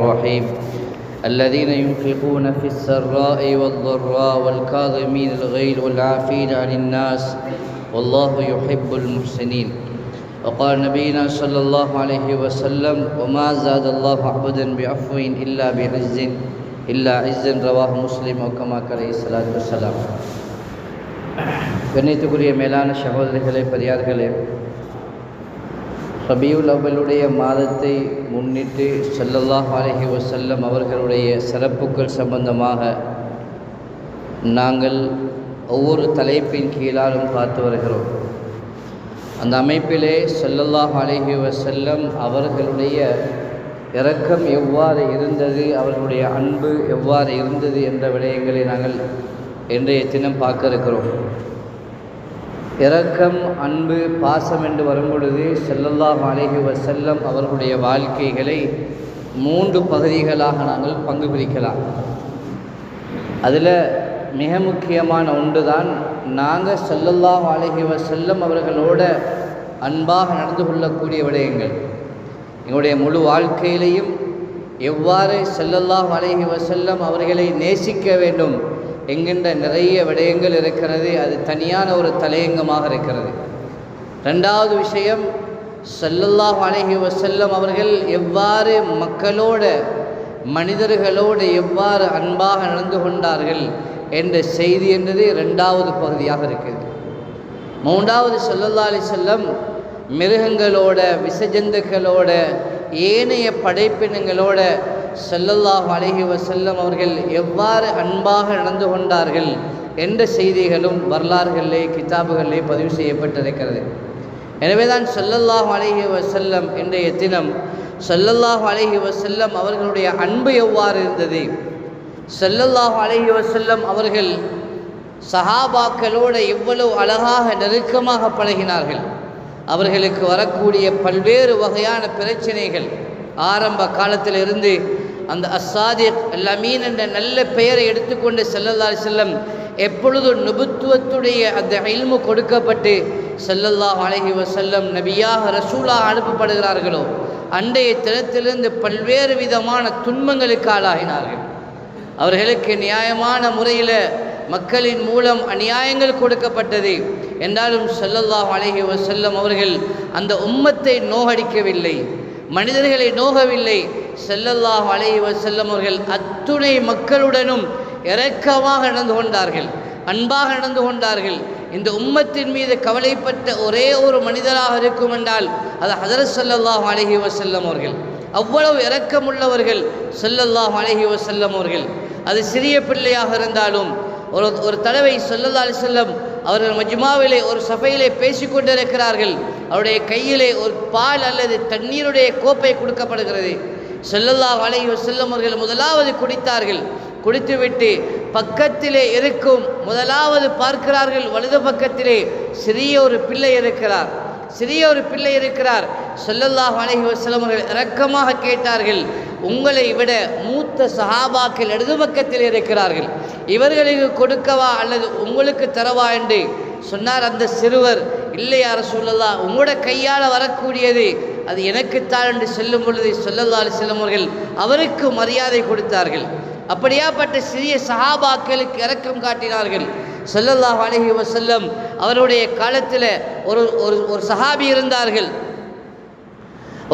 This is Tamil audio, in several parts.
الرحيم الذين ينفقون في السراء والضراء والكاظمين الغيظ والعافين عن الناس والله يحب المحسنين وقال نبينا صلى الله عليه وسلم وما زاد الله عبدا بعفو إلا بعز إلا عز رواه مسلم وكما قال عليه الصلاة والسلام கண்ணியத்துக்குரிய மேலான சகோதரர்களே பெரியார்களே ரபியுல் அவ்வளுடைய மாதத்தை முன்னிட்டு ஸல்லல்லாஹு அலஹி வசல்லம் அவர்களுடைய சிறப்புகள் சம்பந்தமாக நாங்கள் ஒவ்வொரு தலைப்பின் கீழாலும் பார்த்து வருகிறோம். அந்த அமைப்பிலே செல்லல்லாஹ் அலஹி வசல்லம் அவர்களுடைய இரக்கம் எவ்வாறு இருந்தது அவர்களுடைய அன்பு எவ்வாறு இருந்தது என்ற விடயங்களை நாங்கள் இன்றைய தினம் பார்க்க இருக்கிறோம். இரக்கம் அன்பு பாசம் என்று வரும்பொழுது செல்லல்லாம் அலைஹி செல்லம் அவர்களுடைய வாழ்க்கைகளை மூன்று பகுதிகளாக நாங்கள் பங்கு பிரிக்கலாம். அதில் மிக முக்கியமான ஒன்று தான் நாங்கள் செல்லல்லாம் அலைஹி செல்லம் அவர்களோட அன்பாக நடந்து கொள்ளக்கூடிய விடயங்கள். எங்களுடைய முழு வாழ்க்கையிலையும் எவ்வாறு செல்லல்லாஹ் அலைஹி செல்லம் அவர்களை நேசிக்க வேண்டும் என்கின்ற நிறைய விடயங்கள் இருக்கிறது அது தனியான ஒரு தலையங்கமாக இருக்கிறது. ரெண்டாவது விஷயம் சல்லல்லாஹ் அலைஹி வசல்லம் அவர்கள் எவ்வாறு மக்களோட மனிதர்களோடு எவ்வாறு அன்பாக நடந்து கொண்டார்கள் என்ற செய்தி என்பது ரெண்டாவது பகுதியாக இருக்குது மூன்றாவது சல்லல்லா அலி செல்லம் மிருகங்களோட விசஜந்துக்களோட ஏனைய படைப்பினங்களோட சல்லல்லாஹு அலைஹி வசல்லம் அவர்கள் எவ்வாறு அன்பாக நடந்து கொண்டார்கள் என்ற செய்திகளும் வரலாறுகளிலே கிதாபுகளிலே பதிவு செய்யப்பட்டிருக்கிறது. எனவேதான் சல்லல்லாஹு அலைஹி வசல்லம் இன்றைய தினம் சல்லல்லாஹு அலைஹி வசல்லம் அவர்களுடைய அன்பு எவ்வாறு இருந்தது? சல்லல்லாஹு அலைஹி வசல்லம் அவர்கள் சஹாபாக்களோடு எவ்வளவு அழகாக நெருக்கமாக பழகினார்கள். அவர்களுக்கு வரக்கூடிய பல்வேறு வகையான பிரச்சனைகள் ஆரம்ப காலத்திலிருந்து அந்த அசாதிக் லமீன் என்ற நல்ல பெயரை எடுத்துக்கொண்டு செல்லல்லா செல்லம் எப்பொழுது நுபுத்துவத்துடைய அந்த இல்மு கொடுக்கப்பட்டு செல்லல்லா அழகி வசல்லம் நபியாக ரசூலாக அனுப்பப்படுகிறார்களோ அன்றைய தினத்திலிருந்து பல்வேறு விதமான துன்பங்களுக்கு ஆளாகினார்கள். அவர்களுக்கு நியாயமான முறையில் மக்களின் மூலம் அநியாயங்கள் கொடுக்கப்பட்டது. என்றாலும் செல்லல்லா அழகி வசல்லம் அவர்கள் அந்த உம்மத்தை நோகடிக்கவில்லை. மனிதர்களை நோகவில்லை. செல்லல்லாஹ் அலைஹி செல்லமர்கள் அவர்கள் அத்துணை மக்களுடனும் இரக்கமாக நடந்து கொண்டார்கள் அன்பாக நடந்து கொண்டார்கள். இந்த உம்மத்தின் மீது கவலைப்பட்ட ஒரே ஒரு மனிதராக இருக்கும் என்றால் அது ஹதரத் சல்லல்லாஹ் அலஹி வசல்லம் அவர்கள். அவ்வளவு இரக்கமுள்ளவர்கள் செல்லல்லாஹ் அலஹி வசல்லம் அவர்கள். அது சிறிய பிள்ளையாக இருந்தாலும் ஒரு ஒரு தடவை சொல்லல்லா செல்லம் அவர்கள் மஜ்மாவிலே ஒரு சபையிலே பேசிக்கொண்டிருக்கிறார்கள். அவருடைய கையிலே ஒரு பால் அல்லது தண்ணீருடைய கோப்பை கொடுக்கப்படுகிறது. செல்லல்லா வளைவு செல்லும் அவர்கள் முதலாவது குடித்தார்கள். குடித்துவிட்டு பக்கத்திலே இருக்கும் முதலாவது பார்க்கிறார்கள். வலது பக்கத்திலே சிறிய ஒரு பிள்ளை இருக்கிறார். சிறிய ஒரு பிள்ளை இருக்கிறார். சொல்லல்லாஹ் அலஹி வசலம் அவர்கள் இரக்கமாக கேட்டார்கள். உங்களை விட மூத்த சஹாபாக்கள் இடது பக்கத்தில் இருக்கிறார்கள். இவர்களுக்கு கொடுக்கவா அல்லது உங்களுக்கு தரவா என்று சொன்னார் அந்த சிறுவர். இல்லை யார உங்களோட கையால் வரக்கூடியது அது எனக்குத்தான் என்று சொல்லும் பொழுது சொல்லல்லா செல்லும் அவர்கள் அவருக்கு மரியாதை கொடுத்தார்கள். அப்படியாப்பட்ட சிறிய சஹாபாக்களுக்கு இறக்கம் காட்டினார்கள். சொல்லல்லாஹ் அலஹி வசல்லம் அவருடைய காலத்தில் ஒரு ஒரு ஒரு சஹாபி இருந்தார்கள்.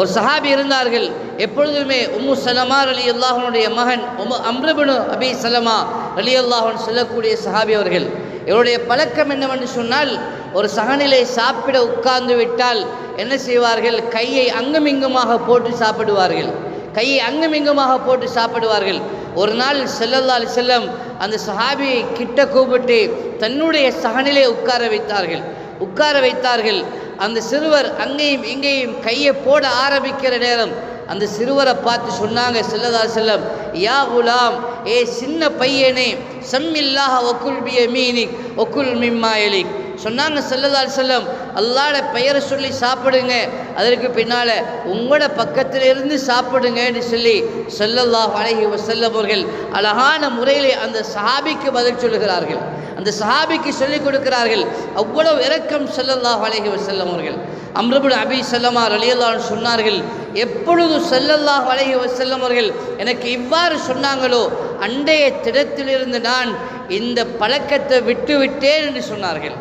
ஒரு சஹாபி இருந்தார்கள். எப்பொழுதுமே உம்மு சலமா அலி அல்லாஹனுடைய மகன் உம் அம்ரபனு அபி சலமா அலி அல்லாஹன் சொல்லக்கூடிய சஹாபி அவர்கள். இவருடைய பழக்கம் என்னவென்று சொன்னால் ஒரு சகநிலை சாப்பிட உட்கார்ந்து விட்டால் என்ன செய்வார்கள்? கையை அங்குமிங்குமாக போட்டு சாப்பிடுவார்கள். கையை அங்குமிங்குமாக போட்டு சாப்பிடுவார்கள். ஒரு நாள் செல்லல்லா செல்லம் அந்த சஹாபியை கிட்ட கூப்பிட்டு தன்னுடைய சகநிலை உட்கார வைத்தார்கள். உட்கார வைத்தார்கள். அந்த சிறுவர் அங்கேயும் இங்கேயும் கையை போட ஆரம்பிக்கிற நேரம் அந்த சிறுவரை பார்த்து சொன்னாங்க செல்லதா செல்லம் யா குலாம் ஏ சின்ன பையனே சம்மில்லாஹ ஒக்குல் பிய மீனிக் ஒக்குல் மிம்மாயலிக் சொன்னாங்க செல்லதால் செல்லம் அல்லாட பெயரை சொல்லி சாப்பிடுங்க அதற்கு பின்னால் உங்களோட பக்கத்திலிருந்து சாப்பிடுங்கன்னு சொல்லி செல்லல்லா அழகி வசல்லம் அவர்கள் அழகான முறையில் அந்த சஹாபிக்கு பதில் சொல்லுகிறார்கள் அந்த சஹாபிக்கு சொல்லிக் கொடுக்கிறார்கள் அவ்வளவு இரக்கம் செல்லல்லாஹ் அழகி வசல்லம் அவர்கள். அம்ரபுல் அபி சல்லமா அலியல்லான்னு சொன்னார்கள் எப்பொழுது செல்லல்லாஹ் அலைஹி செல்லும் அவர்கள் எனக்கு இவ்வாறு சொன்னாங்களோ அண்டைய திடத்திலிருந்து நான் இந்த பழக்கத்தை விட்டுவிட்டேன் என்று சொன்னார்கள்.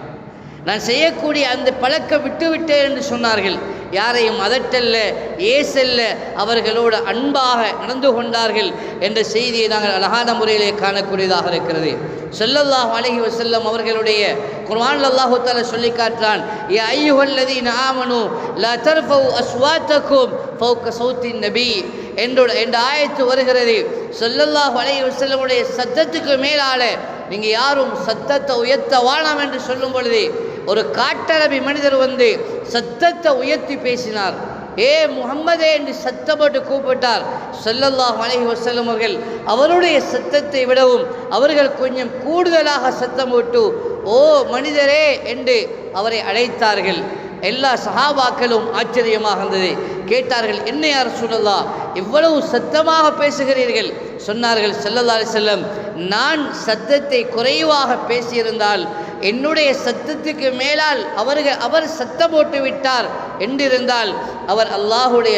நான் செய்யக்கூடிய அந்த பழக்கம் விட்டுவிட்டேன் என்று சொன்னார்கள். யாரையும் அதட்டல்ல ஏசல்ல அவர்களோடு அன்பாக நடந்து கொண்டார்கள் என்ற செய்தியை நாங்கள் அழகான முறையிலே காணக்கூடியதாக இருக்கிறது. சொல்லல்லாஹ் அலைஹி வசல்லம் அவர்களுடைய குர்ஆன் அல்லாஹு தஆலா சொல்லி காட்டுறான் ஏ ஐயுகல்லதி நாமனு லா தர்ஃபவு அஸ்வாத்தக்கும் ஃபௌக சௌத்தின் நபி என்றோட என்ற ஆயத்து வருகிறது. சொல்லல்லாஹ் அலைஹி வசல்லமுடைய சத்தத்துக்கு மேலால நீங்கள் யாரும் சத்தத்தை உயர்த்த வாழாம் என்று சொல்லும் பொழுது ஒரு காட்டரபி மனிதர் வந்து சத்தத்தை உயர்த்தி பேசினார். ஏ முகம்மதே என்று சத்தப்பட்டு கூப்பிட்டார். சொல்லல்லாஹ் அலைஹி வசல்லம் அவர்கள் அவருடைய சத்தத்தை விடவும் அவர்கள் கொஞ்சம் கூடுதலாக சத்தம் போட்டு ஓ மனிதரே என்று அவரை அழைத்தார்கள். எல்லா சஹாபாக்களும் ஆச்சரியமாக இருந்தது. கேட்டார்கள் என்ன யார் சொல்லலாம் இவ்வளவு சத்தமாக பேசுகிறீர்கள்? சொன்னார்கள் ஸல்லல்லாஹு செல்லம் நான் சத்தத்தை குறைவாக பேசியிருந்தால் என்னுடைய சத்தத்துக்கு மேலால் அவர்கள் அவர் சத்தம் போட்டு விட்டார் என்றிருந்தால் அவர் அல்லாஹுடைய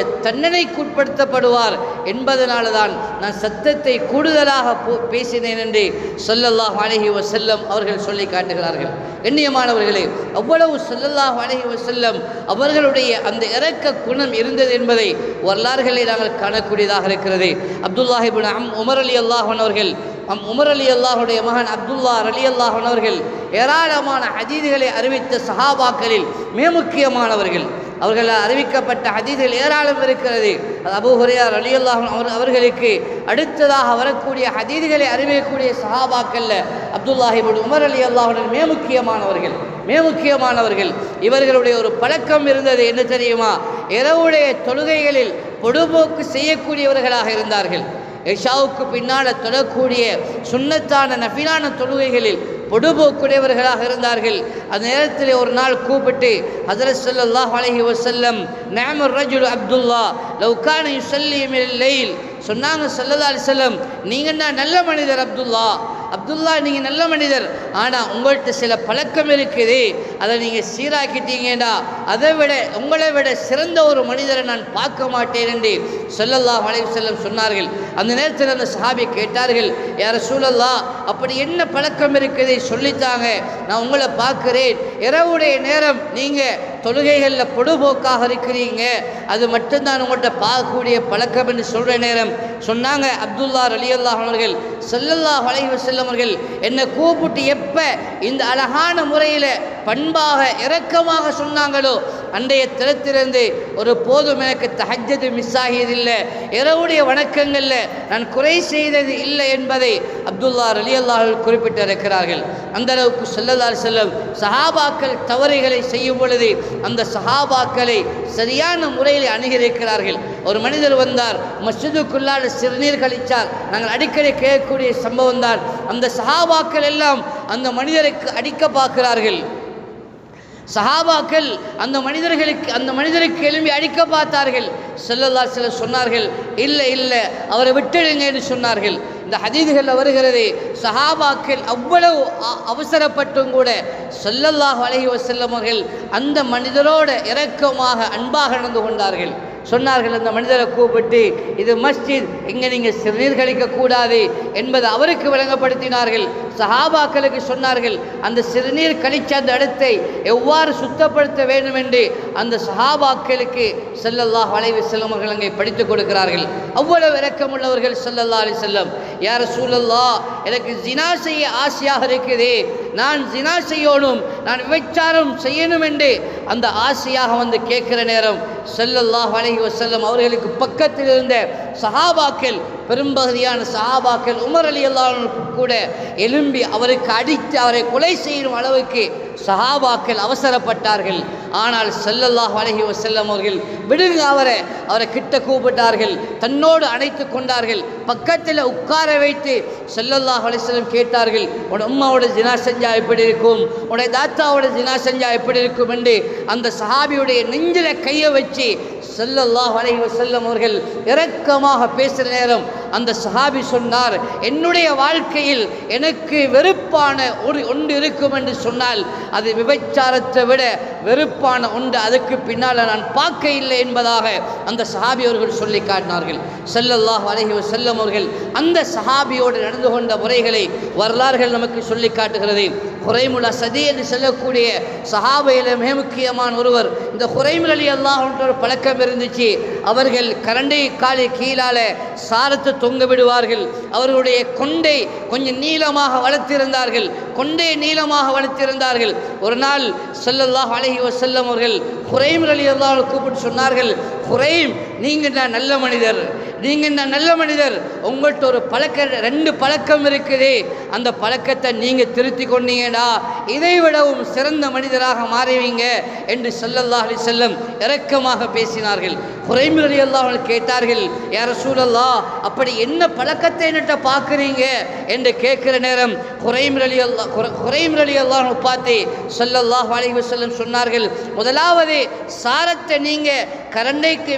தண்டனைக்குட்படுத்தப்படுவார் என்பதனால தான் நான் சத்தத்தை கூடுதலாக போ- பேசினேன் என்று சொல்லல்லாஹ் அலைஹி செல்லம் அவர்கள் சொல்லி காட்டுகிறார்கள். கண்ணியமானவர்களே அவ்வளவு சொல்லல்லாஹ் அலைஹி செல்லம் அவர்களுடைய அந்த இரக்க குணம் இருந்தது என்பதை வரலாறுகளை நாங்கள் காணக்கூடியதாக இருக்கிறது. அப்துல்லாஹிபுன் அம் உமர் அலி அல்லாஹன் அவர்கள் அம் உமர் அலி அல்லாஹுடைய மகன் அப்துல்லா அலி அல்லாஹன் அவர்கள் ஏராளமான ஹதீதுகளை அறிவித்த சஹாபாக்களில் மிக முக்கியமானவர்கள். அவர்கள் அறிவிக்கப்பட்ட ஹதீதுகள் ஏராளம் இருக்கிறது. அது அபூ ஹுரையார் அலி அல்லாஹன் அவர் அவர்களுக்கு அடுத்ததாக வரக்கூடிய ஹதீதுகளை அறிவிக்கக்கூடிய சஹாபாக்கள்ல அப்துல்லாஹிபுல் உமர் அலி அல்லாஹுடன் மிக முக்கியமானவர்கள். மிக முக்கியமானவர்கள். இவர்களுடைய ஒரு பழக்கம் இருந்தது என்ன தெரியுமா? இரவுடைய தொழுகைகளில் பொடுபோக்கு செய்யக்கூடியவர்களாக இருந்தார்கள். எஷாவுக்கு பின்னால் தொழக்கூடிய சுண்ணத்தான நஃபிலான தொழுகைகளில் பொடுபோக்குடையவர்களாக இருந்தார்கள். அந்த நேரத்தில் ஒரு நாள் கூப்பிட்டு ஹசரத் சல்லாஹ் அலஹி வசல்லம் நேமர் ரஜுல் அப்துல்லா லவ் யுசல்லிம் லெயில் சொன்னாங்க ஸல்லல்லாஹு அலைஹி நீங்கள் நீங்கன்னா நல்ல மனிதர் அப்துல்லா. அப்துல்லா நீங்கள் நல்ல மனிதர். ஆனால் உங்கள்கிட்ட சில பழக்கம் இருக்குது. அதை நீங்கள் சீராக்கிட்டீங்கடா. அதை விட உங்களை விட சிறந்த ஒரு மனிதரை நான் பார்க்க மாட்டேன் என்று சொல்லல்லா அலைஹி செல்லம் சொன்னார்கள். அந்த நேரத்தில் அந்த சஹாபி கேட்டார்கள் யார சூழல்லா அப்படி என்ன பழக்கம் இருக்குது? சொல்லித்தாங்க. நான் உங்களை பார்க்கிறேன். இரவுடைய நேரம் நீங்கள் தொழுகைகளில் பொடுபோக்காக இருக்கிறீங்க. அது மட்டும்தான் உங்கள்கிட்ட பார்க்கக்கூடிய பழக்கம் என்று சொல்கிற நேரம். சொன்னாங்க அப்துல்லா ரலியல்லாஹ் அவர்கள். செல்லல்லா வளைவு செல்லவர்கள் அவர்கள் என்னை கூப்பிட்டு எப்போ இந்த அழகான முறையில் பண்பாக இரக்கமாக சொன்னாங்களோ அன்றைய தினத்திலிருந்து ஒரு போதும் எனக்கு தஹஜது மிஸ் ஆகியதில்லை இரவுடைய வணக்கங்களில் நான் குறை செய்தது இல்லை என்பதை அப்துல்லா அலி அல்லாஹர்கள் குறிப்பிட்டிருக்கிறார்கள். அந்த அளவுக்கு செல்லல்லார் செல்லும் சஹாபாக்கள் தவறுகளை செய்யும் பொழுது அந்த சஹாபாக்களை சரியான முறையில் அணுகியிருக்கிறார்கள். ஒரு மனிதர் வந்தார் மஸ்ஜிதுக்குள்ளால் சிறுநீர் கழித்தார் நாங்கள் அடிக்கடி கேட்கக்கூடிய சம்பவம் தான். அந்த சஹாபாக்கள் எல்லாம் அந்த மனிதருக்கு அடிக்க பார்க்கிறார்கள். சஹாபாக்கள் அந்த மனிதர்களுக்கு அந்த மனிதருக்கு எழும்பி அடிக்க பார்த்தார்கள். செல்லல்லா சிலர் சொன்னார்கள் இல்லை இல்லை அவரை விட்டுடுங்க என்று சொன்னார்கள். இந்த ஹதீதுகளில் வருகிறது சஹாபாக்கள் அவ்வளவு அ- அவசரப்பட்டும் கூட சொல்லல்லாஹ் அலைஹி வஸல்லம் அவர்கள் அந்த மனிதரோட இரக்கமாக அன்பாக நடந்து கொண்டார்கள். சொன்னார்கள் அந்த மனிதரை கூப்பிட்டு இது மஸ்ஜித் இங்கே நீங்கள் சிறுநீர் கழிக்கக்கூடாது என்பதை அவருக்கு விளங்கப்படுத்தினார்கள். சஹாபாக்களுக்கு சொன்னார்கள் அந்த சிறுநீர் கழிச்ச அந்த இடத்தை எவ்வாறு சுத்தப்படுத்த வேண்டும் என்று அந்த சஹாபாக்களுக்கு செல்லல்லா வளைவு வஸல்லம் அவர்கள் அங்கே படித்துக் கொடுக்கிறார்கள். அவ்வளவு இரக்கமுள்ளவர்கள் செல்லல்லா அலி செல்லம் யார் சூழல்லா எனக்கு ஜினா செய்ய ஆசையாக இருக்குது. நான் ஜினா செய்யணும் நான் விபச்சாரம் செய்யணும் என்று அந்த ஆசையாக வந்து கேட்குற நேரம் ஸல்லல்லாஹு வலகி செல்லும் அவர்களுக்கு பக்கத்தில் இருந்த சஹாபாக்கள் பெரும்பகுதியான சஹாபாக்கள் உமர் அலி அல்லாவுக்கு கூட எழும்பி அவருக்கு அடித்து அவரை கொலை செய்யும் அளவுக்கு சஹாபாக்கள் அவசரப்பட்டார்கள். ஆனால் செல்லல்லாஹ் அலைஹி வஸல்லம் அவர்கள் விடுங்க அவரை. அவரை கிட்ட கூப்பிட்டார்கள். தன்னோடு அணைத்து கொண்டார்கள். பக்கத்தில் உட்கார வைத்து செல்லல்லாஹ் அலைஹி கேட்டார்கள் உன் அம்மாவோட ஜினா செஞ்சா எப்படி இருக்கும்? உடைய தாத்தாவோட ஜினா செஞ்சா எப்படி இருக்கும்? என்று அந்த சஹாபியுடைய நெஞ்சில கையை வச்சு செல்லல்லாஹ் அலைஹி வஸல்லம் அவர்கள் இரக்கமாக பேசுகிற நேரம் அந்த சஹாபி சொன்னார் என்னுடைய வாழ்க்கையில் எனக்கு வெறுப்பான ஒரு ஒன்று இருக்கும் என்று சொன்னால் அது விபச்சாரத்தை விட வெறுப்பான ஒன்று. அதுக்கு பின்னால் நான் பார்க்க இல்லை என்பதாக அந்த சஹாபி அவர்கள் சொல்லி காட்டினார்கள். செல்லல்லாஹ் அலஹி செல்லம் அவர்கள் அந்த சஹாபியோடு நடந்து கொண்ட முறைகளை வரலாறுகள் நமக்கு சொல்லி காட்டுகிறது. குறைமுல சதி என்று சொல்லக்கூடிய சஹாபையில் மிக முக்கியமான ஒருவர். இந்த குறைமுலி அல்லாஹ் ஒரு பழக்கம் இருந்துச்சு. அவர்கள் கரண்டை காலை கீழால சாரத்தை தொங்க விடுவார்கள் அவர்களுடைய கொண்டை கொஞ்சம் நீளமாக வளர்த்திருந்தார்கள். கொண்டை நீளமாக வளர்த்திருந்தார்கள். ஒரு நாள் ஸல்லல்லாஹு அழகி வஸல்லம் அவர்கள் குறைம் அலி அல்லாஹ் கூப்பிட்டு சொன்னார்கள் குறைம் நீங்கள் தான் நல்ல மனிதர். நீங்கள் தான் நல்ல மனிதர். உங்கள்கிட்ட ஒரு பழக்க ரெண்டு பழக்கம் இருக்குதே. அந்த பழக்கத்தை நீங்கள் திருத்தி கொண்டீங்கடா. இதை விடவும் சிறந்த மனிதராக மாறுவீங்க என்று ஸல்லல்லாஹு செல்லும் இரக்கமாக பேசினார்கள். குறைம் எல்லாம் அவர்கள் கேட்டார்கள் யார சூழல்லா அப்படி என்ன பழக்கத்தை என்னட்ட பார்க்குறீங்க? என்று கேட்குற நேரம் குறைம் அலி அல்லா குறைம் எல்லாம் பார்த்து சொல்லல்லாஹ் அலைஹி செல்லும் சொன்னார்கள் முதலாவது சாரத்தை நீங்கள் கரண்டைக்கு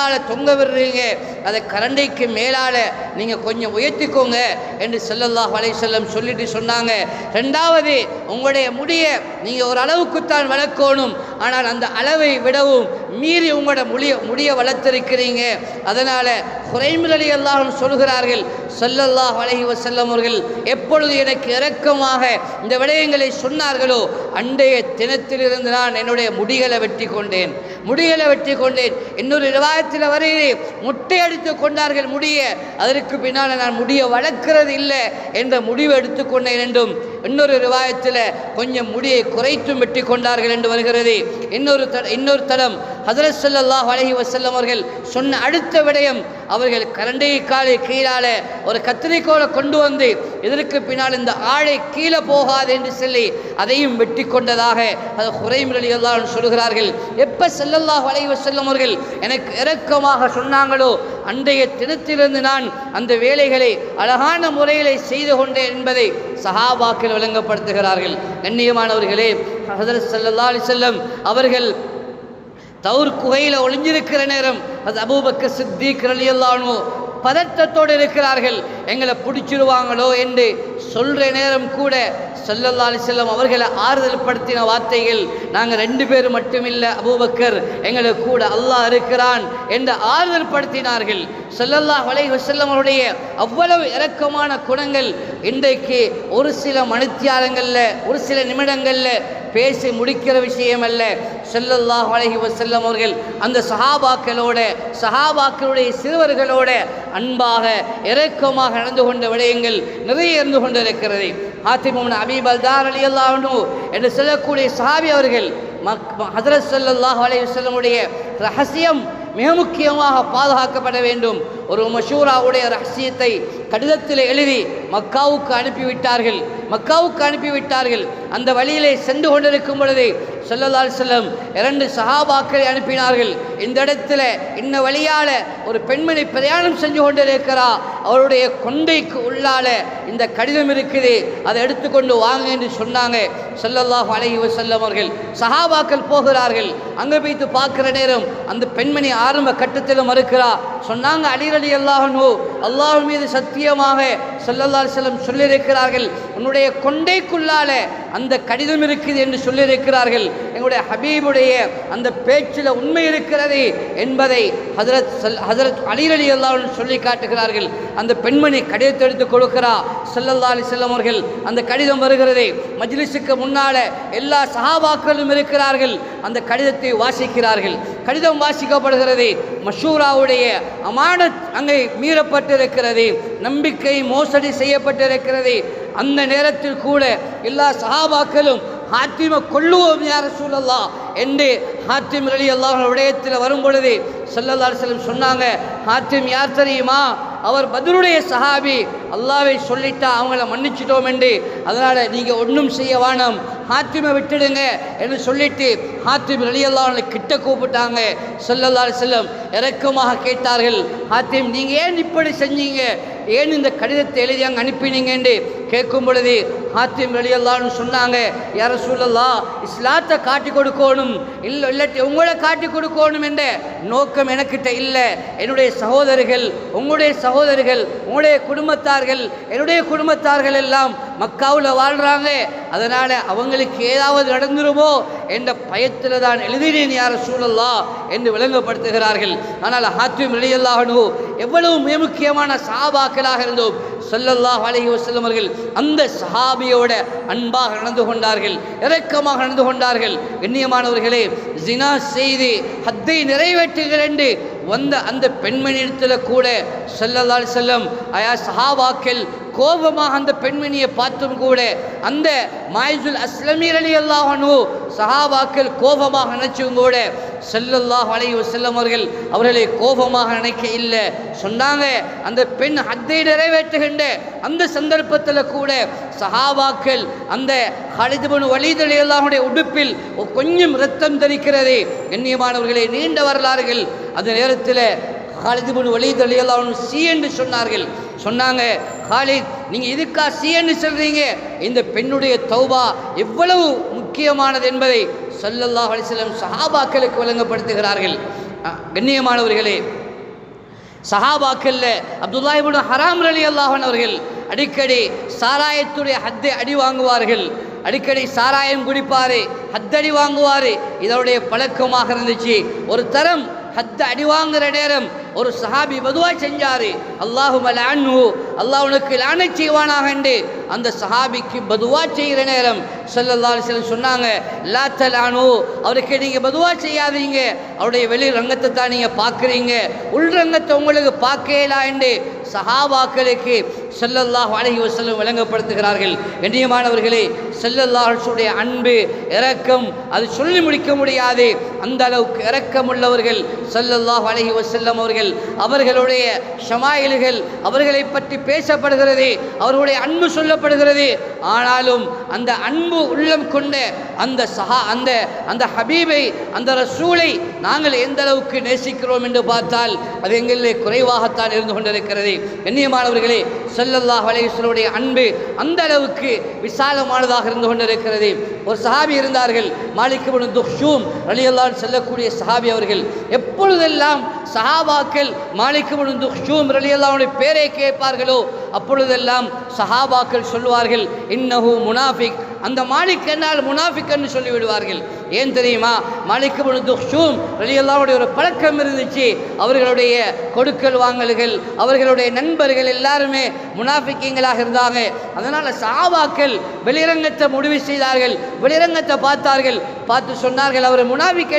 கீழால தொங்க விடுறீங்க. அதை கரண்டைக்கு மேலால நீங்கள் கொஞ்சம் உயர்த்திக்கோங்க என்று செல்லல்லாஹ் அலைஹி வஸல்லம் சொல்லிட்டு சொன்னாங்க. ரெண்டாவது உங்களுடைய முடிய நீங்கள் ஒரு அளவுக்குத்தான் வளர்க்கணும். ஆனால் அந்த அளவை விடவும் மீறி உங்களோட முடிய முடிய வளர்த்திருக்கிறீங்க. அதனால் குறைமுல் அலி அல்லாஹும் சொல்கிறார்கள் சொல்லல்லாஹ் வலகி வசல்லம் அவர்கள் எப்பொழுது எனக்கு இரக்கமாக இந்த விடயங்களை சொன்னார்களோ அன்றைய தினத்திலிருந்து நான் என்னுடைய முடிகளை வெட்டி கொண்டேன். முடிகளை வெட்டி கொண்டேன். இன்னொரு ரிவாயத்தில் வரையிலே முட்டை அடித்து கொண்டார்கள் முடிய. அதற்கு பின்னால் நான் முடிய வளர்க்கிறது இல்லை என்ற முடிவு எடுத்துக்கொண்டேன் என்றும் இன்னொரு ரிவாயத்தில் கொஞ்சம் முடியை குறைத்தும் வெட்டி கொண்டார்கள் என்று வருகிறது. இன்னொரு த இன்னொரு தடம் ஹசரத் ஸல்லல்லாஹு அலைஹி வசல்லம் அவர்கள் சொன்ன அடுத்த விடயம் அவர்கள் கரண்டை காலை கீழால ஒரு கத்திரிக்கோலை கொண்டு வந்து இதற்கு பின்னால் இந்த ஆழை கீழே போகாது என்று சொல்லி அதையும் வெட்டி கொண்டதாக அது குறைம் எல்லாம் சொல்கிறார்கள். எப்போ செல்லல்லாஹ் அலைஹி செல்லும் அவர்கள் எனக்கு இரக்கமாக சொன்னாங்களோ அன்றைய தினத்திலிருந்து நான் அந்த வேலைகளை அழகான முறையிலே செய்து கொண்டேன் என்பதை சஹாபாக்கள் விளங்கப்படுத்துகிறார்கள். கண்ணியமானவர்களே ஹசரத் ஸல்லல்லாஹு அலி செல்லம் அவர்கள் தவுர் குகையில் ஒளிஞ்சிருக்கிற நேரம் அது அபூபக்க சித்திக் ரலியல்லானோ பதட்டத்தோடு இருக்கிறார்கள். எங்களை பிடிச்சிருவாங்களோ என்று சொல்கிற நேரம் கூட சொல்லல்லா செல்லம் அவர்களை ஆறுதல் படுத்தின வார்த்தைகள் நாங்கள் ரெண்டு பேர் மட்டுமில்லை அபூபக்கர் எங்களை கூட அல்லாஹ் இருக்கிறான் என்று ஆறுதல் படுத்தினார்கள் சொல்லல்லா வலை வஸல்லம் அவருடைய அவ்வளவு இறக்கமான குணங்கள் இன்றைக்கு ஒரு சில மனுத்தியாரங்களில் ஒரு சில நிமிடங்களில் பேசி முடிக்கிற விஷயம் அல்ல செல்லல்லாஹ் அழகி வசல்லம் அவர்கள் அந்த சஹாபாக்களோட சஹாபாக்களுடைய சிறுவர்களோட அன்பாக இரக்கமாக நடந்து கொண்ட விடயங்கள் நிறைய இருந்து கொண்டிருக்கிறது. ஆத்திமன் அபீப் அல்தார் அலி அல்லாஹனு என்று சொல்லக்கூடிய சஹாபி அவர்கள் மக் ஹசரத் ஸல்லல்லாஹு அலைஹி வஸல்லமுடைய ரகசியம் மிக முக்கியமாக பாதுகாக்கப்பட வேண்டும். ஒரு மஷூராவுடைய ரகசியத்தை கடிதத்தில் எழுதி மக்காவுக்கு அனுப்பிவிட்டார்கள். மக்காவுக்கு அனுப்பிவிட்டார்கள். அந்த வழியிலே சென்று கொண்டிருக்கும் பொழுது சொல்லலால் செல்லம் இரண்டு சகாபாக்களை அனுப்பினார்கள். இந்த இடத்துல இந்த வழியால ஒரு பெண்மணி பிரயாணம் செஞ்சு கொண்டிருக்கிறா. அவருடைய கொண்டைக்கு உள்ளால இந்த கடிதம் இருக்குது. அதை எடுத்துக்கொண்டு வாங்க என்று சொன்னாங்க ஸல்லல்லாஹு அழகி செல்லும் அவர்கள். சகாபாக்கள் போகிறார்கள். அங்கே போய்த்து பார்க்குற நேரம் அந்த பெண்மணி ஆரம்ப கட்டத்திலும் மறுக்கிறா. சொன்னாங்க அலிரலி அல்லாஹனு அல்லாஹ் மீது சத்தியமாக சல்லல்லா செல்லம் சொல்லியிருக்கிறார்கள் உன்னுடைய கொண்டைக்குள்ளால அந்த கடிதம் இருக்குது என்று சொல்லியிருக்கிறார்கள். எங்களுடைய ஹபீபுடைய அந்த பேச்சில் உண்மை இருக்கிறது என்பதை ஹசரத் சல் ஹதரத் அலிரலி அல்லாஹ் சொல்லி காட்டுகிறார்கள். அந்த பெண்மணி கடிதத்தை எடுத்து கொடுக்கிறா. செல்லல்லா அலி செல்லம் அவர்கள் அந்த கடிதம் வருகிறது. மஜ்லிஸுக்கு முன்னால எல்லா சஹாபாக்களும் இருக்கிறார்கள். அந்த கடிதத்தை வாசிக்கிறார்கள். கடிதம் வாசிக்கப்படுகிறது. மஷூராவுடைய அமானத் அங்கே மீறப்பட்டிருக்கிறது. நம்பிக்கை மோசடி செய்யப்பட்டிருக்கிறது. அந்த நேரத்தில் கூட எல்லா சஹாபாக்களும் ஹாத்திம கொள்ளுவோம் யார சூழல்லா என்று ஹாத்திம் அலி அல்லாஹ் விடயத்தில் வரும் பொழுது சல்லல்லா செல்லம் சொன்னாங்க ஹாத்திம் யார் தெரியுமா? அவர் பதிலுடைய சஹாபி அல்லாவை சொல்லிட்டா அவங்கள மன்னிச்சிட்டோம் என்று. அதனால் நீங்கள் ஒன்றும் செய்ய வேணாம். ஹாத்திமை விட்டுடுங்க என்று சொல்லிட்டு ஹாத்திம் ரலியல்லாஹு கிட்ட கூப்பிட்டாங்க. ஸல்லல்லாஹு செல்லம் இறக்கமாக கேட்டார்கள் ஹாத்திம் நீங்கள் ஏன் இப்படி செஞ்சீங்க? ஏன் இந்த கடிதத்தை எழுதி அங்கே அனுப்பினீங்க? என்று கேட்கும் பொழுது ஹாத்திம் வெளியல்லான்னு சொன்னாங்க யார சூழல்லா இஸ்லாத்தை காட்டி கொடுக்கணும் இல்லை இல்லாட்டி உங்களை காட்டி கொடுக்கணும் என்ற நோக்கம் எனக்கிட்ட இல்லை. என்னுடைய சகோதரர்கள் உங்களுடைய சகோதரர்கள் உங்களுடைய குடும்பத்தார்கள் என்னுடைய குடும்பத்தார்கள் எல்லாம் மக்காவில் வாழ்கிறாங்க அதனால் அவங்களுக்கு ஏதாவது நடந்துருமோ என்ற பயத்தில் தான் எழுதினேன் யார சூழல்லா என்று விளங்கப்படுத்துகிறார்கள். ஆனால் ஹாத்திம் வெளியல்லாகனு எவ்வளவு மிக முக்கியமான சஹாபாக்களாக இருந்தோம். சொல்லல்லா அலைஹி வஸல்லம் அவர்கள் அந்த சஹாபியோட அன்பாக நடந்து கொண்டார்கள் இரக்கமாக நடந்து கொண்டார்கள். கண்ணியமானவர்களே ஜினா செய்து ஹத்தை நிறைவேற்றுகிற என்று வந்த அந்த பெண்மணியிடத்தில் கூட சொல்லல்லா செல்லம் வஸல்லம் அயா சஹாபாக்கள் கோபமாக அந்த பெண்மணியை பார்த்தும் கூட அந்த மாயிசுல் அஸ்லமீர் அலி அல்லாஹனு சஹாபாக்கள் கோபமாக நினைச்சும் கூட செல்லல்லாஹ் அலைய செல்லம் அவர்கள் அவர்களை கோபமாக நினைக்க இல்லை சொன்னாங்க அந்த பெண் ஹத்தை நிறைவேற்றுகின்ற அந்த சந்தர்ப்பத்தில் கூட சஹாபாக்கள் அந்த ஹலிதுபன் வலிதலி அல்லாஹுடைய உடுப்பில் கொஞ்சம் ரத்தம் தரிக்கிறது கண்ணியமானவர்களே நீண்ட வரலாறுகள். அந்த நேரத்தில் ஹாலிதுபன் வலித் அலி அல்லாஹ் சி என்று சொன்னார்கள். சொன்னாங்க ஹாலித் நீங்கள் இதுக்கா சீன்னு சொல்கிறீங்க இந்த பெண்ணுடைய தௌபா எவ்வளவு முக்கியமானது என்பதை சொல்லல்லாஹ் அலிஸ்லம் சஹாபாக்களுக்கு வழங்கப்படுத்துகிறார்கள். கண்ணியமானவர்களே சஹாபாக்கல்ல அப்துல்லாஹிபுடன் ஹராம் அலி அல்லாஹன் அவர்கள் அடிக்கடி சாராயத்துடைய ஹத்தை அடி வாங்குவார்கள். அடிக்கடி சாராயம் குடிப்பாரு ஹத்தடி வாங்குவாரு. இதனுடைய பழக்கமாக இருந்துச்சு. ஒரு தரம் ஹத்த அடி வாங்குற நேரம் ஒரு சஹாபி வதுவாய் செஞ்சாரு. அல்லாஹு அன்ஹு அல்லாஹ் உனக்கு லானை செய்வானாக என்று. அந்த சஹாபிக்கு பதுவா செய்கிற நேரம் ஸல்லல்லாஹு அலைஹி சொன்னாங்க லா தலானு அவருக்கு நீங்கள் பதுவா செய்யாதீங்க. அவருடைய வெளி ரங்கத்தை தான் நீங்கள் பார்க்குறீங்க. உள் ரங்கத்தை உங்களுக்கு பார்க்கலா என்று சஹாபாக்களுக்கு செல்லல்லாஹ் அழகி வஸல்லம் விளங்கப்படுத்துகிறார்கள். கண்ணியமானவர்களே செல்லல்லாஹுடைய அன்பு இரக்கம் அது சொல்லி முடிக்க முடியாது. அந்த அளவுக்கு இரக்கம் உள்ளவர்கள் ஸல்லல்லாஹு அலஹி வசல்லம் அவர்கள் அவர்களுடைய ஷமாயில்கள் அவர்களை பற்றி பேசப்படுகிறது அவர்களுடைய அன்பு சொல்லப்படுகிறது. ஆனாலும் அந்த அன்பு உள்ளம் கொண்ட அந்த சஹா அந்த அந்த ஹபீபை அந்த ரசூலை நாங்கள் எந்த அளவுக்கு நேசிக்கிறோம் என்று பார்த்தால் அது எங்களிலே குறைவாகத்தான் இருந்து கொண்டிருக்கிறது. கண்ணியமானவர்களே ஸல்லல்லாஹு அலையுடைய அன்பு அந்த அளவுக்கு விசாலமானதாக இருந்து கொண்டிருக்கிறது. ஒரு சஹாபி இருந்தார்கள் மாலிக் இப்னு துஹ்ஷூம் செல்லக்கூடிய சஹாபி அவர்கள். எப்பொழுதெல்லாம் சஹாபாக்கள் மாலிக் இப்னு ரலியல்லாவுடைய பேரை கேட்பார்களோ அப்பொழுதெல்லாம் சஹாபாக்கள் சொல்வார்கள் இன்னஹு முனாஃபிக். அந்த மாலிக் என்னால் முனாஃபிக் என்று சொல்லிவிடுவார்கள். ஏன் தெரியுமா? மாலிக் இப்னு துஹ்ஷூம் ஒரு பழக்கம் இருந்துச்சு. அவர்களுடைய கொடுக்கல் வாங்கல்கள் அவர்களுடைய நண்பர்கள் எல்லாருமே முனாஃபிக்கிங்களாக இருந்தாங்க. அதனால் சஹாபாக்கள் வெளிரங்கத்தை முடிவு செய்தார்கள் வெளிரங்கத்தை பார்த்தார்கள். பார்த்து சொன்னார்கள் அவர் முனாஃபிக்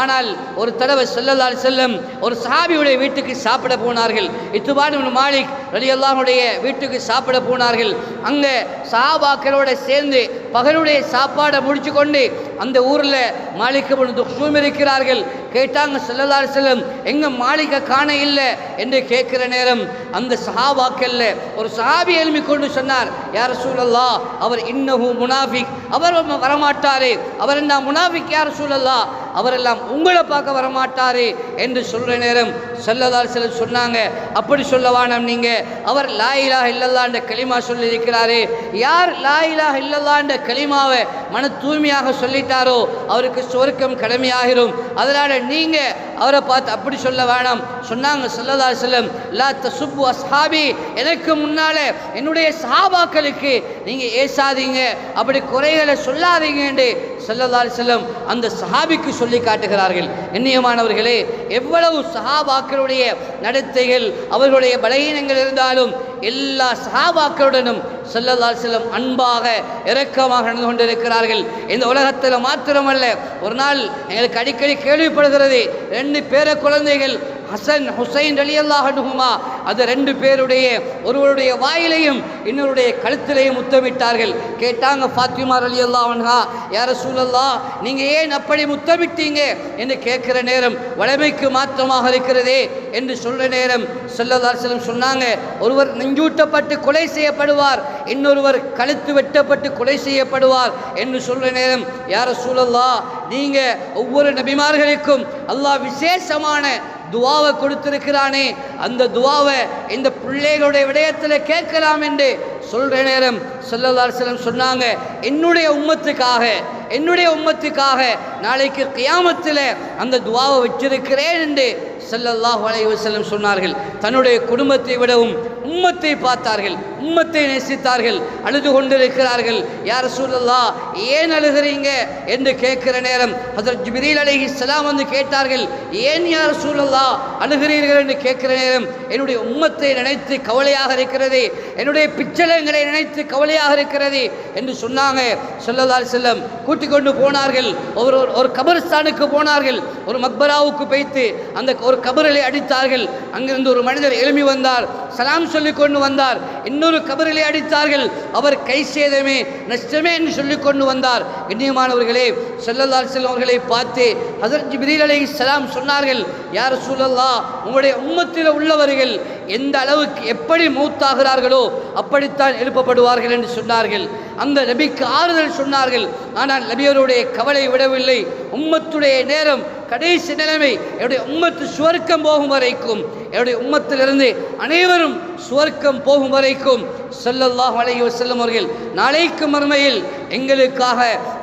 ஆனால் ஒரு தடவை செல்லலால் செல்லும் ஒரு சாபியுடைய வீட்டுக்கு சாப்பிட போனார்கள். இத்துபான் மாலிக் ரலியல்லாஹுடைய வீட்டுக்கு சாப்பிட போனார்கள். அங்கே சஹாபாக்களோட சேர்ந்து பகலுடைய சாப்பாடை முடிச்சு கொண்டு அந்த ஊரில் மாலிக் இப்னு துக்ஷூம் இருக்கிறார்கள். கேட்டாங்க செல்லலாறு செல்லம் எங்க மாளிகை காண இல்லை? என்று கேட்குற நேரம் அந்த சஹாபாக்கல்ல ஒரு சஹாபி எழுமி கொண்டு சொன்னார் யார் சூழல்லா அவர் இன்னஹு முனாஃபிக் அவர் வரமாட்டாரே அவர் என்ன முனாஃபிக் யார் சூழல்லா அவரெல்லாம் உங்களை பார்க்க வரமாட்டாரே என்று சொல்கிற நேரம் செல்லதால் சிலர் சொன்னாங்க. அப்படி சொல்ல வேணாம் நீங்கள் அவர் லாயிலாக இல்லல்லா என்ற களிமா சொல்லியிருக்கிறாரே. யார் லாயிலாக இல்லல்லா என்ற களிமாவை மன தூய்மையாக சொல்லிட்டாரோ அவருக்கு சொர்க்கம் கடமையாகிரும். அதனால் நீங்கள் அவரை பார்த்து அப்படி சொல்ல வேணாம். சொன்னாங்க சொல்லதா செல்லம் லா தசுப்பு அஸ்ஹாபி எனக்கு முன்னால் என்னுடைய சஹாபாக்களுக்கு நீங்கள் ஏசாதீங்க. அப்படி குறைகளை சொல்லாதீங்க என்று சல்லல்லா செல்லம் அந்த சஹாபிக்கு சொல்லி காட்டுகிறார்கள். எண்ணியமானவர்களே எவ்வளவு சஹாபாக்களுடைய நடத்தைகள் அவர்களுடைய பலகீனங்கள் இருந்தாலும் எல்லா சஹாபாக்களுடனும் சல்லல்லா செல்லம் அன்பாக இரக்கமாக நடந்து கொண்டிருக்கிறார்கள். இந்த உலகத்தில் மாத்திரமல்ல ஒரு நாள் எங்களுக்கு அடிக்கடி கேள்விப்படுகிறது ரெண்டு பேர குழந்தைகள் ஹசன் ஹுசைன் அலி அல்லாஹுமா அது ரெண்டு பேருடைய ஒருவருடைய வாயிலையும் இன்னொருடைய கழுத்திலையும் முத்தமிட்டார்கள். கேட்டாங்க ஃபாத்திமா அலி அல்லாஹா யார சூழல்லா நீங்கள் ஏன் அப்படி முத்தமிட்டீங்க? என்று கேட்குற நேரம் வளமைக்கு மாற்றமாக இருக்கிறதே என்று சொல்கிற நேரம் செல்லதார் செல்லம் சொன்னாங்க. ஒருவர் நெஞ்சூட்டப்பட்டு கொலை செய்யப்படுவார் இன்னொருவர் கழுத்து வெட்டப்பட்டு கொலை செய்யப்படுவார் என்று சொல்கிற நேரம் யார சூழல்லா நீங்கள் ஒவ்வொரு நபிமார்களுக்கும் அல்லாஹ் விசேஷமான துவாவை கொடுத்திருக்கிறானே. அந்த துவாவை இந்த பிள்ளைகளுடைய விடயத்தில் கேட்கலாம் என்று சொல்கிற நேரம் சொல்லதார் செல்லம் சொன்னாங்க. என்னுடைய உம்மத்துக்காக என்னுடைய உம்மத்துக்காக நாளைக்கு கியாமத்தில் அந்த துவாவை வச்சிருக்கிறேன் என்று செல்லல்லாஹ் வளைவு செல்லும் சொன்னார்கள் தன்னுடைய குடும்பத்தை விடவும் உம்மத்தை பார்த்தார்கள் உம்மத்தை நேசித்தார்கள் அழுது கொண்டிருக்கிறார்கள். யார் சூழல்லா ஏன் அழுகிறீங்க என்று கேட்கிற நேரம் ஹதரத் ஜிப்ரீல் செலாம் வந்து கேட்டார்கள் ஏன் யார் சூழல்லா அழுகிறீர்கள் என்று கேட்கிற நேரம் என்னுடைய உம்மத்தை நினைத்து கவலையாக இருக்கிறது என்னுடைய பிச்சளங்களை நினைத்து கவலையாக இருக்கிறது என்று சொன்னாங்க. சொல்லலால் செல்லம் கூட்டிக் கொண்டு போனார்கள் ஒரு ஒரு- கபர்ஸ்தானுக்கு போனார்கள் ஒரு மக்பராவுக்கு வைத்து அந்த ஒரு கபரிலே அடித்தார்கள். அங்கிருந்து ஒரு மனிதர் எழுமி வந்தார். சலாம் சொல்லிக் கொண்டு வந்தார். இன்னொரு கபரிலே அடித்தார்கள். அவர் கை சேதமே நஷ்டமே என்று சொல்லிக் கொண்டு வந்தார். கண்ணியமானவர்களே செல்லல்லார் செல்வர்களை அவர்களை பார்த்து ஹசரத் ஜிப்ரீல் அலை சலாம் சொன்னார்கள் யார் சூழல்லா உங்களுடைய உம்மத்தில் உள்ளவர்கள் எந்த அளவுக்கு எப்படி மூத்தாகிறார்களோ அப்படித்தான் எழுப்பப்படுவார்கள் என்று சொன்னார்கள். அந்த நபிக்கு ஆறுதல் சொன்னார்கள் ஆனால் நபியருடைய கவலை விடவில்லை. உம்மத்துடைய நேரம் கடைசி நிலைமை என்னுடைய உம்மத்து சுவர்க்கம் போகும் வரைக்கும் என்னுடைய உம்மத்திலிருந்து அனைவரும் சுவர்க்கம் போகும் வரைக்கும் செல்லல்லாஹ் அலைஹி செல்லும் அவர்கள் நாளைக்கு மறுமையில் எங்களுக்காக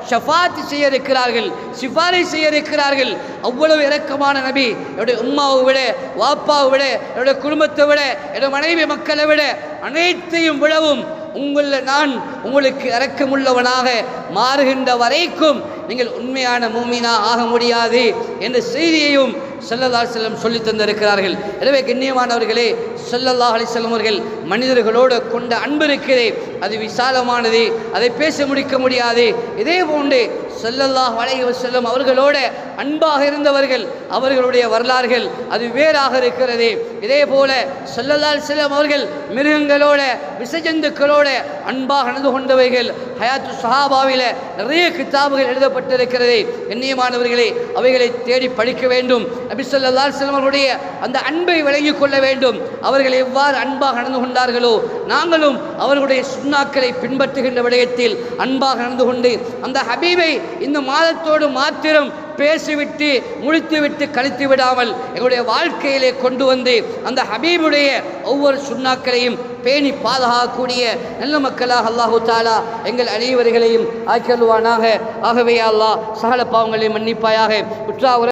ஷஃபாத் செய்ய இருக்கிறார்கள் சிபாரை செய்ய இருக்கிறார்கள் அவ்வளவு இறக்கமான நபி என்னுடைய உம்மாவை விட வாப்பாவை விட என்னுடைய குடும்பத்தை விட என்னுடைய மனைவி மக்களை விட அனைத்தையும் விடவும் உங்களில் நான் உங்களுக்கு இறக்கமுள்ளவனாக மாறுகின்ற வரைக்கும் நீங்கள் உண்மையான மூமினா ஆக முடியாது என்ற செய்தியையும் ஸல்லல்லாஹு செல்லம் சொல்லி தந்திருக்கிறார்கள். எனவே கண்ணியமானவர்களே ஸல்லல்லாஹு அலிசல்லம் அவர்கள் மனிதர்களோடு கொண்ட அன்பு இருக்கிறே அது விசாலமானது அதை பேச முடிக்க முடியாது. இதே போன்று ஸல்லல்லாஹு அலைஹி செல்லும் அவர்களோட அன்பாக இருந்தவர்கள் அவர்களுடைய வரலாறுகள் அது வேறாக இருக்கிறது. இதே போல ஸல்லல்லாஹு செல்லும் அவர்கள் மிருகங்களோட விசஜந்துக்களோட அன்பாக நடந்து கொண்டவைகள் ஹயாத்து சஹாபாவில் நிறைய கித்தாபுகள் எழுதப்பட்டிருக்கிறது. கண்ணியமானவர்களே அவைகளை தேடி படிக்க வேண்டும். நபி செல்வர்களுடைய அந்த அன்பை விளங்கிக் கொள்ள வேண்டும். அவர்கள் எவ்வாறு அன்பாக நடந்து கொண்டார்களோ நாங்களும் அவர்களுடைய சுண்ணாக்களை பின்பற்றுகின்ற விடயத்தில் அன்பாக நடந்து கொண்டு அந்த ஹபீபை இந்த மாதத்தோடு மாத்திரம் பேசிவிட்டு முடித்துவிட்டு கழித்து விடாமல் எங்களுடைய வாழ்க்கையிலே கொண்டு வந்து அந்த ஹபீபுடைய ஒவ்வொரு சுண்ணாக்களையும் பேணி பாதுகாக்கக்கூடிய நல்ல மக்களாக அல்லாஹு தாலா எங்கள் அனைவர்களையும் ஆக்கல்வானாக ஆகவே அல்லாஹ் சகல பாவங்களை மன்னிப்பாயாக. உற்றாவுற